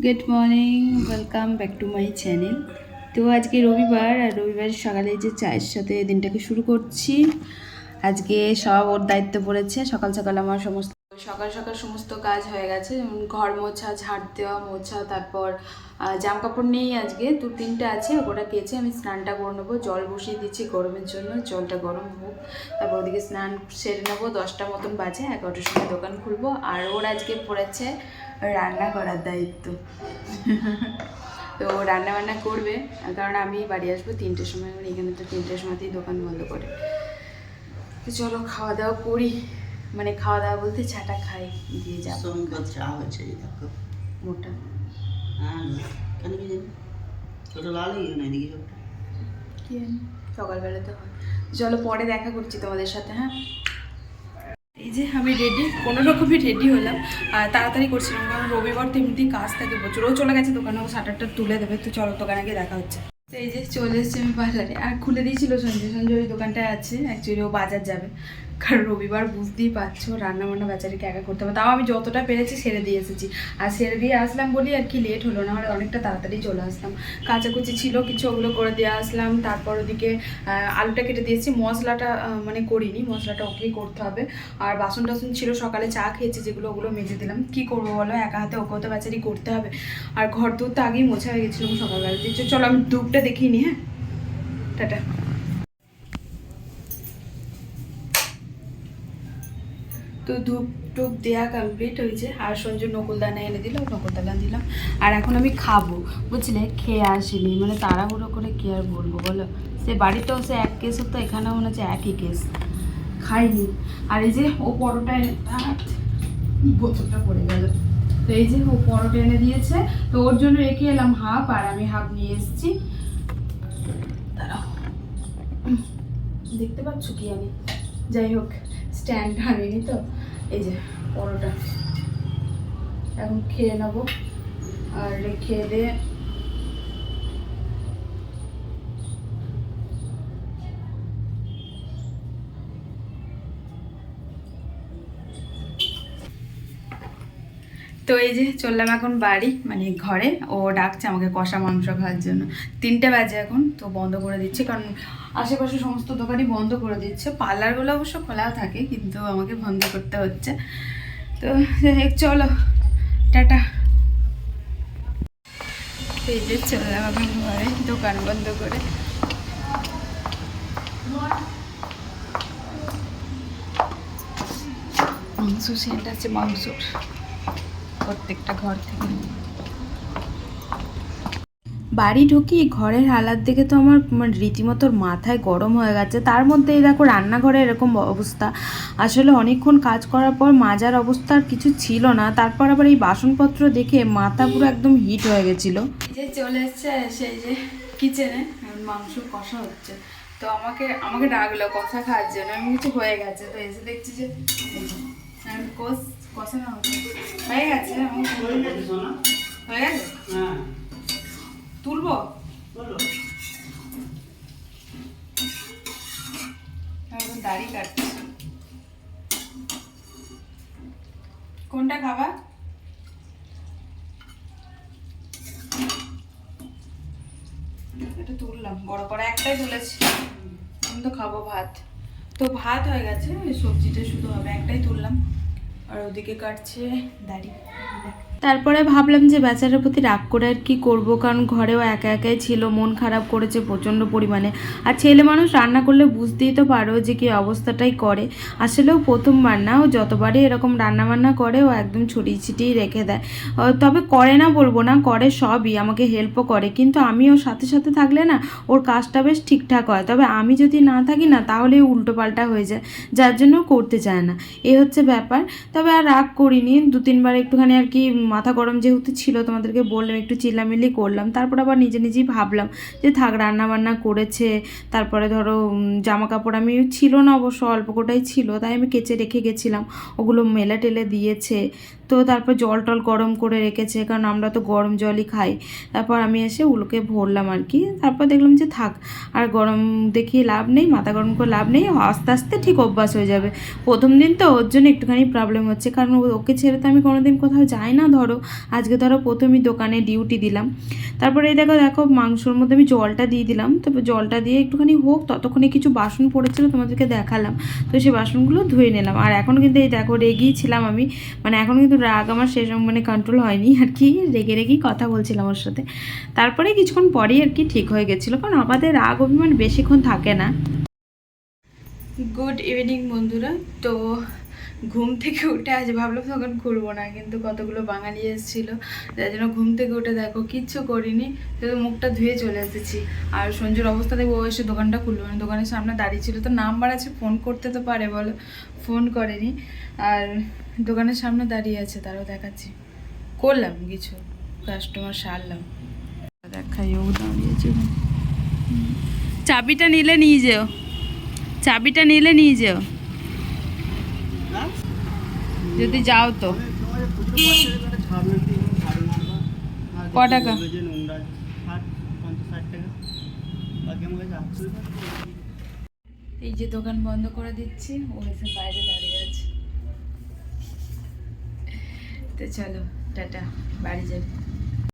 Good morning welcome back to my channel তো আজকে রবিবার, আর রবিবার সকালে যে চায়ের সাথে দিনটাকে শুরু করছি। আজকে সব ওর দায়িত্ব পড়েছে। সকাল সকাল আমার সমস্ত সকাল সকাল সমস্ত কাজ হয়ে গেছে। ঘর মোছা, ঝাড় দেওয়া, মোছা, তারপর জামা কাপড় নেই আজকে। দু তিনটে আছে, ওটা কেচে আমি স্নানটা করে নেব। জল বসিয়ে দিচ্ছি গরমের জন্য, জলটা গরম হোক। তারপর ওদিকে স্নান সেরে নেব, দশটা মতন বাজে, এগারোটার সময় দোকান খুলবো। আর ওর আজকে পড়েছে রান্না করার দায়িত্ব। তো রান্না বান্না করবে, কারণ আমি বাড়ি আসব তিনটের সময়, এখানে তো তিনটের সময়তেই দোকান বন্ধ করে। চলো খাওয়া দাওয়া করি। মানে খাওয়া দাওয়া বলতে চাটা খাই দিয়ে যাব। সঙ্গে চা হচ্ছে দেখো। মোটা। হ্যাঁ কেন কি জানি? ওটা লাল হয়ে গেল না এদিকে সবটা? কি সকালবেলা তো হয়। চলো পরে দেখা করছি তোমাদের সাথে হ্যাঁ? এই যে আমি রেডি কোনো রকমই রেডি হলাম। আর তাড়াতাড়ি করছিলাম কারণ রবিবার তো এমনিতেই কাজ থাকে প্রচুর। ও চলে গেছে দোকানে ও শাটারটা তুলে দেবে তো চলো দোকানে গিয়ে দেখা হচ্ছে। তো এই যে চলে এসেছি আমি পার্লারে। আর খুলে দিয়েছিল সঞ্জয়। সঞ্জয় ওই দোকানটায় আছে অ্যাকচুয়ালি ও বাজার যাবে। কারণ রবিবার বুঝতেই পারছ রান্না বান্না বেচারিকে একা করতে হবে। তাও আমি যতটা পেরেছি সেরে দিয়ে এসেছি। আর সেরে দিয়ে আসলাম বলি আর কি লেট হলো না অনেকটা তাড়াতাড়ি চলে আসলাম কাচাকুচি ছিল কিছু ওগুলো করে দিয়ে আসলাম। তারপর ওদিকে আলুটা কেটে দিয়েছি মশলাটা মানে করিনি, মশলাটা ওকেই করতে হবে। আর বাসন টাসন ছিল, সকালে চা খেয়েছি যেগুলো ওগুলো মেজে দিলাম। কি করব বলো? একা হাতে ওকে তো বেচারি করতে হবে। আর ঘর দূর তো আগেই মোছা হয়ে গেছিলাম সকালবেলা চলো আমি ধূপটা দেখিনি হ্যাঁ? টাটা। তো ধূপ টুপ দেওয়া কমপ্লিট হয়েছে। আর সঞ্জু নকুলদানা এনে দিল নকুলদানা দিলাম। আর এখন আমি খাব, বুঝলে? খেয়ে আসিনি মানে তাড়াহুড়ো করে কি আর বলব বলো? সে বাড়িতেও সে এক কেস হতো, এখানেও মনে হচ্ছে একই কেস খাইনি। আর এই যে ও পরোটা বোতলটা পড়ে গেল। তো এই যে ও পরোটা এনে দিয়েছে, তো ওর জন্য রেখে এলাম হাফ, আর আমি হাফ নিয়ে এসেছি। দেখতে পাচ্ছ কি আমি? যাই হোক। স্ট্যান্ড আনিনি তো এই যে পরোটা। এখন খেয়ে নেব। আর খেয়ে দিয়ে তো এই যে চললাম এখন বাড়ি মানে ঘরে। ও ডাকছে আমাকে কষা মাংস খাওয়ার জন্য। তিনটে বাজে এখন, তো বন্ধ করে দিচ্ছে, কারণ আশেপাশে সমস্ত দোকানই বন্ধ করে দিচ্ছে। পার্লারগুলো অবশ্য খোলা থাকে, কিন্তু আমাকে বন্ধ করতে হচ্ছে। তো চলো, টাটা। এই যে চললাম এখন ঘরে, দোকান বন্ধ করে। মাংস সেন্ট আছে, মাংসর। প্রত্যেকটা ঘর থেকে। বাড়ি ঢুকি ঘরের হালাত দেখে তো আমার মানে রীতিমতো মাথায় গরম হয়ে গেছে। তার মধ্যে দেখো রান্নাঘরে এরকম অবস্থা। আসলে অনেকক্ষণ কাজ করার পর মাজার অবস্থা কিছু ছিল না। তারপর আবার এই বাসনপত্র দেখে মাথা পুরো একদম হিট হয়ে গেছিল। যে চলে এসছে সেই যে কিচেনে মাংস কষা হচ্ছে। তো আমাকে আমাকে ডাকলো কষা খাওয়ার জন্য। আমি কিছু হয়ে গেছে। তো এসে দেখছি যে কষ হয়ে গেছে হয়ে গেছে হ্যাঁ তুলবো? দাড়ি কাটছি। কোনটা খাবা? এটা তুললাম বড় করে একটাই তুলেছি। আমি তো খাব ভাত। তো ভাত হয়ে গেছে সবজিটা শুধু হবে একটাই তুললাম। আর ওদিকে কাটছে দাড়ি। তারপরে ভাবলাম যে বেচারার প্রতি রাগ করে আর কি করব, কারণ ঘরেও একা একাই ছিল, মন খারাপ করেছে প্রচণ্ড পরিমাণে। আর ছেলে মানুষ রান্না করলে বুঝতেই তো পারো যে কি অবস্থাটাই করে। আসলেও প্রথমবার না, ও যতবারই এরকম রান্না বান্না করে, ও একদম ছড়িয়ে ছিটিয়ে রেখে দেয়। তবে করে না বলব না, করে সবই, আমাকে হেল্পও করে। কিন্তু আমি ওর সাথে সাথে থাকলে না, ওর কাজটা বেশ ঠিকঠাক হয়। তবে আমি যদি না থাকি না, তাহলে উল্টো পাল্টা হয়ে যায়, যার জন্য করতে চায় না। এ হচ্ছে ব্যাপার। তবে আর রাগ করিনি দু তিনবার একটুখানি আর কি মাথা গরম যেহেতু ছিল, তোমাদেরকে বললাম, একটু চিল্লামিল্লি করলাম। তারপর আবার নিজে নিজেই ভাবলাম যে থাক রান্না বান্না করেছে। তারপরে ধরো জামা কাপড় আমি ছিল না অবশ্য, অল্প কোটাই ছিল, তাই আমি কেচে রেখে গেছিলাম। ওগুলো মেলা টেলে দিয়েছে। তো তারপর জল টল গরম করে রেখেছে, কারণ আমরা তো গরম জলই খাই। তারপর আমি এসে উলোকে ভরলাম আর কি। তারপর দেখলাম যে থাক, আর গরম দেখিয়ে লাভ নেই, মাথা গরম করে লাভ নেই, আস্তে আস্তে ঠিক অভ্যাস হয়ে যাবে। প্রথম দিন তো ওর জন্য একটুখানি প্রবলেম হচ্ছে, কারণ ওকে ছেড়ে তো আমি কোনোদিন কোথাও যাই না ধরো। আজকে ধরো প্রথমই দোকানে ডিউটি দিলাম। তারপরে এই দেখো দেখো মাংসর মধ্যে আমি জলটা দিয়ে দিলাম। তারপর জলটা দিয়ে একটুখানি হোক, ততক্ষণে কিছু বাসন পড়েছিল তোমাদেরকে দেখালাম। তো সেই বাসনগুলো ধুয়ে নিলাম। আর এখন কিন্তু এই দেখো, রেগেই ছিলাম আমি। মানে এখন কিন্তু রাগ আমার শেষ মানে কন্ট্রোল হয়নি। আর কি রেগে রেগেই কথা বলছিলাম ওর সাথে। তারপরে কিছুক্ষণ পরেই আর কি ঠিক হয়ে গেছিল। কারণ আমাদের রাগ, অভিমান বেশিক্ষণ থাকে না। গুড ইভিনিং বন্ধুরা। তো ঘুম থেকে উঠে আজ ভাবলাম তখন ঘুরবো না, কিন্তু কতগুলো বাঙালি এসেছিল যার জন্য ঘুম থেকে উঠে দেখো কিচ্ছু করিনি, শুধু মুখটা ধুয়ে চলে এসেছি। আর সঞ্জুর অবস্থা দেখব এসে দোকানটা খুললো মানে দোকানের সামনে দাঁড়িয়ে ছিল, তো নাম্বার আছে, ফোন করতে তো পারে বলো, ফোন করেনি। আর দোকানের সামনে দাঁড়িয়ে আছে, তারও দেখাচ্ছি। করলাম কিছু কাস্টমার সারলাম। দেখাই, ও চাবিটা নিলে নিয়ে যেও, চাবিটা নিলে নিয়ে যেও? যদি যাও তো। ক? টাকা? এই যে দোকান বন্ধ করে দিচ্ছি ও এসে বাইরে দাঁড়িয়ে আছে। তো চলো টাটা বাড়ি যাবে